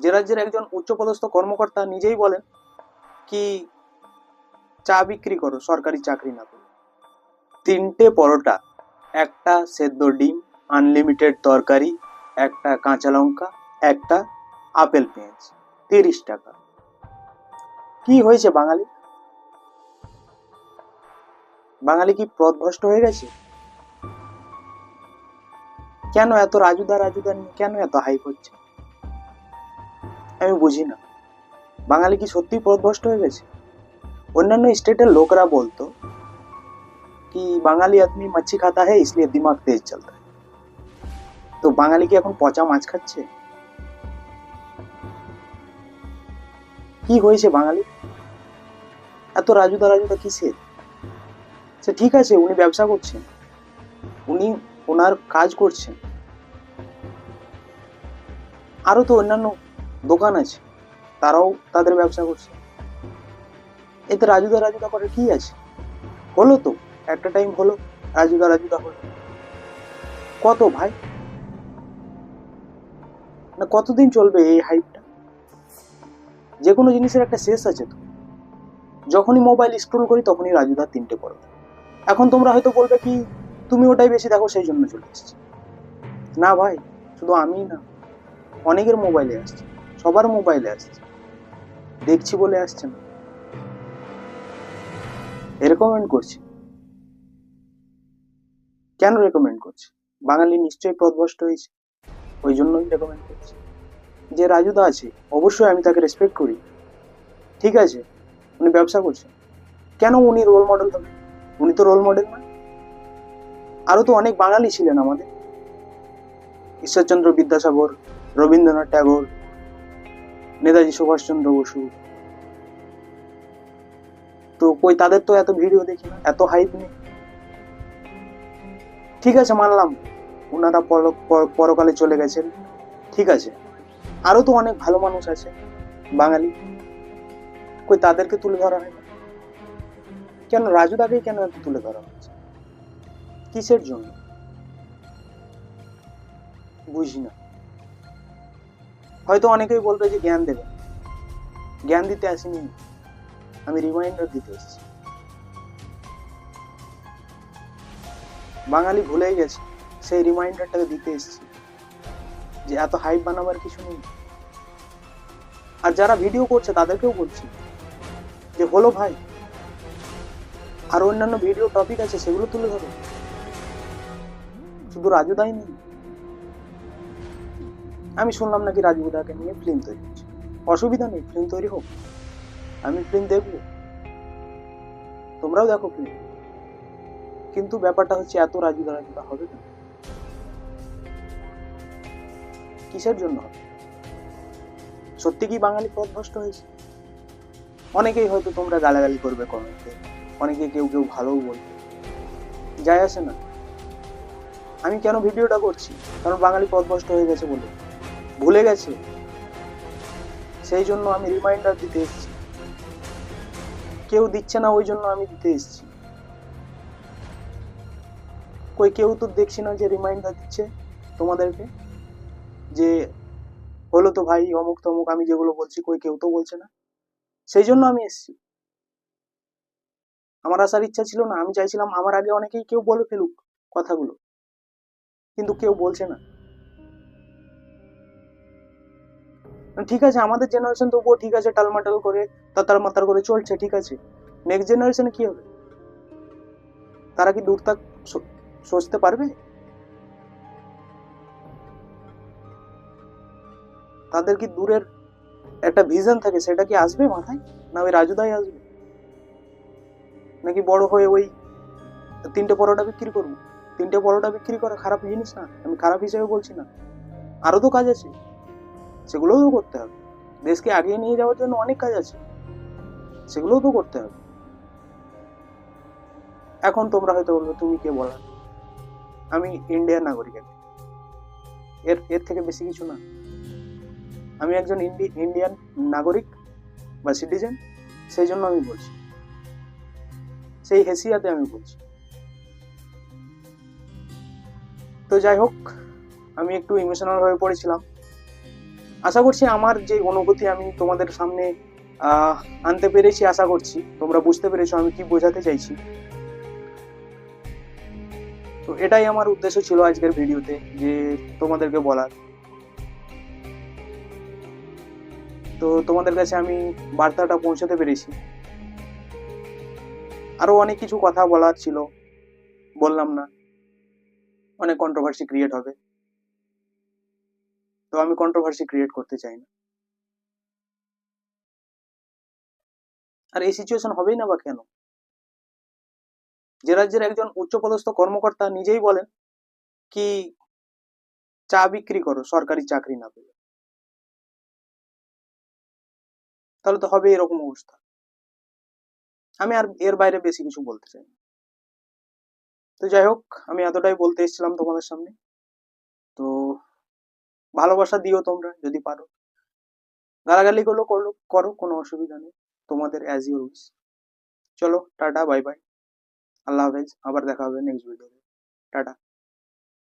যে রাজ্যের একজন উচ্চপদস্থ কর্মকর্তা নিজেই বলেন কি চা বিক্রি করো, সরকারি চাকরি না করো। তিনটে পরোটা, একটা সেদ্ধ ডিম আনলিমিটেড তরকারি, একটা কাঁচা লঙ্কা, একটা আপেল পেঁয়াজ, তিরিশ টাকা। কি হয়েছে বাঙালি? বাঙালি কি পথভ্রষ্ট হয়ে গেছে? কেন এত রাজুদা রাজুদা নিয়ে, কেন এত হাইপ হচ্ছে? আমি বুঝি না। বাঙালি কি সত্যিই পথভ্রষ্ট হয়ে গেছে? অন্যান্য স্টেটের লোকরা বলতো কি, বাঙালি আদমি মাছি খাতা হ্যাঁ ইসলিয়ে দিমাগ তেজ চলতে তো বাঙালি কি এখন পচা মাছ খাচ্ছে? কি হয়েছে বাঙালি? এত রাজুদা রাজুদা কিসের? সে ঠিক আছে, উনি ব্যবসা করছেন। উনি ওনার কাজ করছেন। আরও তো অন্যান্য দোকান আছে, তারাও তাদের ব্যবসা করছে। এতে রাজুদা রাজুদা করে কি আছে? হলো তো, একটা টাইম হলো রাজুদা রাজুদা হলো কত ভাই? না, কতদিন চলবে এই হাইপটা যে কোনো জিনিসের একটা শেষ আছে তো। যখনই মোবাইল স্ক্রোল করি, তখনই রাজুদা তিনটে পড়ে এখন তোমরা হয়তো বলবে কি, তুমি ওটাই বেশি দেখো, সেই জন্য চলে এসেছে। না ভাই, শুধু আমিই না, অনেকের মোবাইলে আসছে। সবার মোবাইলে আসছে দেখছি বলে আসছে না। রেকমেন্ড করছি। কেন রেকমেন্ড করছে? বাঙালি নিশ্চয়ই পথভ্রষ্ট হয়েছে। ওই জন্যই রেকমেন্ড করছে। যে রাজুদা আছে, অবশ্যই আমি তাকে রেসপেক্ট করি। ঠিক আছে, উনি ব্যবসা করছেন। কেন উনি রোল মডেল হবে উনি তো রোল মডেল না আরও তো অনেক বাঙালি ছিলেন আমাদের। ঈশ্বরচন্দ্র বিদ্যাসাগর, রবীন্দ্রনাথ ট্যাগর নেতাজি সুভাষচন্দ্র বসু। তো কই, তাদের তো এত ভিডিও দেখি না, এত হাইপ নেই। ঠিক আছে, মানলাম, ওনারা পর- পর- পরকালে চলে গেছেন। ঠিক আছে, আরও তো অনেক ভালো মানুষ আছে, বাঙালি। কই, তাদেরকে তুলে ধরা হয় কেন রাজুদাকে কেন এত তুলে ধরা হচ্ছে? কিসের জন্য? বুঝি না হয়তো অনেকেই বলবে যে জ্ঞান দেবে। জ্ঞান দিতে আসিনি। আমি রিমাইন্ডার দিতে এসেছি। বাঙালি ভুলেই গেছে। সেই রিমাইন্ডারটাকে দিতে এসেছি। যে এত হাইপ বানাবার কিছু নেই। আর যারা ভিডিও করছে, তাদেরকেও বলছি যে, হলো ভাই। আর অন্যান্য ভিডিও টপিক আছে, সেগুলো তুলে ধরো। শুধু রাজুদাই নেই। আমি শুনলাম নাকি রাজুদাকে নিয়ে ফিল্ম তৈরি হচ্ছে অসুবিধা নেই ফিল্ম তৈরি হোক। আমি ফিল্ম দেখব। তোমরাও দেখো ফিল্ম কিন্তু ব্যাপারটা হচ্ছে এত রাজুদা রাজুদা হবে না। কিসের জন্য হবে? সত্যি কি বাঙালি পথ পথভ্রষ্ট হয়েছে? অনেকেই হয়তো তোমরা গালাগালি করবে কমেন্টে অনেকে কেউ কেউ ভালোও বলবে। যায় আসে না। আমি কেন ভিডিওটা করছি? কারণ বাঙালি পথ পথভ্রষ্ট হয়ে গেছে বলে। ভুলে গেছে। সেই জন্য আমি রিমাইন্ডার দিতে এসেছি। কেউ দিচ্ছে না, ওই জন্য আমি দিতে এসেছি। কই কেউ তো দেখছি না যে রিমাইন্ডার দিচ্ছে তোমাদেরকে, যে হলো তো ভাই, অমুক তমুক, আমি যেগুলো বলছি কই কেউ তো বলছে না। সেই জন্য আমি এসেছি। আমার আসার ইচ্ছা ছিল না, আমি চাইছিলাম আমার আগে অনেকেই কেউ বলে ফেলুক কথাগুলো, কিন্তু কেউ বলছে না। ঠিক আছে, আমাদের জেনারেশন তবুও ঠিক আছে, টালমাটাল করে তাতার মাতার করে চলছে, ঠিক আছে। নেক্সট জেনারেশনে কি হবে? তারা কি দূর তাক সোচতে পারবে? তাদের কি দূরের একটা ভিশন থাকে, সেটা কি আসবে মাথায়? না ওই রাজুদাই আসবে? নাকি বড় হয়ে ওই তিনটে পরোটা বিক্রি করব? তিনটে পরোটা বিক্রি করা খারাপ জিনিস না, আমি খারাপ হিসেবে বলছি না। আরও তো কাজ আছে। সেগুলোও তো করতে হবে। দেশকে আগিয়ে নিয়ে যাওয়ার জন্য অনেক কাজ আছে। সেগুলোও তো করতে হবে। এখন তোমরা হয়তো বলবে, তুমি কে বলার আমি ইন্ডিয়ান নাগরিক এর এর থেকে বেশি কিছু না। আমি একজন ইন্ডি- ইন্ডিয়ান নাগরিক বা সিটিজেন সেই জন্য আমি বলছি। সেই হেসিয়াতে আমি বলছি। তো যাই হোক, আমি একটু ইমোশনাল হয়ে পড়েছিলাম। আশা করছি আমার যে অনুভূতি আমি তোমাদের সামনে আনতে পেরেছি, আশা করছি। তোমরা বুঝতে পেরেছ আমি কি বোঝাতে চাইছি। তো এটাই আমার উদ্দেশ্য ছিল আজকের ভিডিওতে, যে তোমাদেরকে বলার। তো তোমাদের কাছে আমি বার্তাটা পৌঁছাতে পেরেছি। আরও অনেক কিছু কথা বলার ছিল, বললাম না। অনেক কন্ট্রোভার্সি ক্রিয়েট হবে। তো আমি কন্ট্রোভার্সি ক্রিয়েট করতে চাই না। আর এই সিচুয়েশন হবেই না বা কেন? যে রাজ্যের একজন উচ্চপদস্থ কর্মকর্তা নিজেই বলেন কি চা বিক্রি করো, সরকারি চাকরি না পেলে। তাহলে তো হবে এরকম অবস্থা। আমি আর এর বাইরে বেশি কিছু বলতে চাই তো যাই হোক, আমি এতটাই বলতে এসেছিলাম তোমাদের সামনে। তো ভালোবাসা দিও তোমরা যদি পারো। গালাগালি গুলো করল করো, কোনো অসুবিধা নেই। তোমাদের অ্যাজ ইউ উইস চলো, টাটা বাই বাই আল্লাহ হাফেজ, আবার দেখা হবে নেক্সট ভিডিওতে টাটা।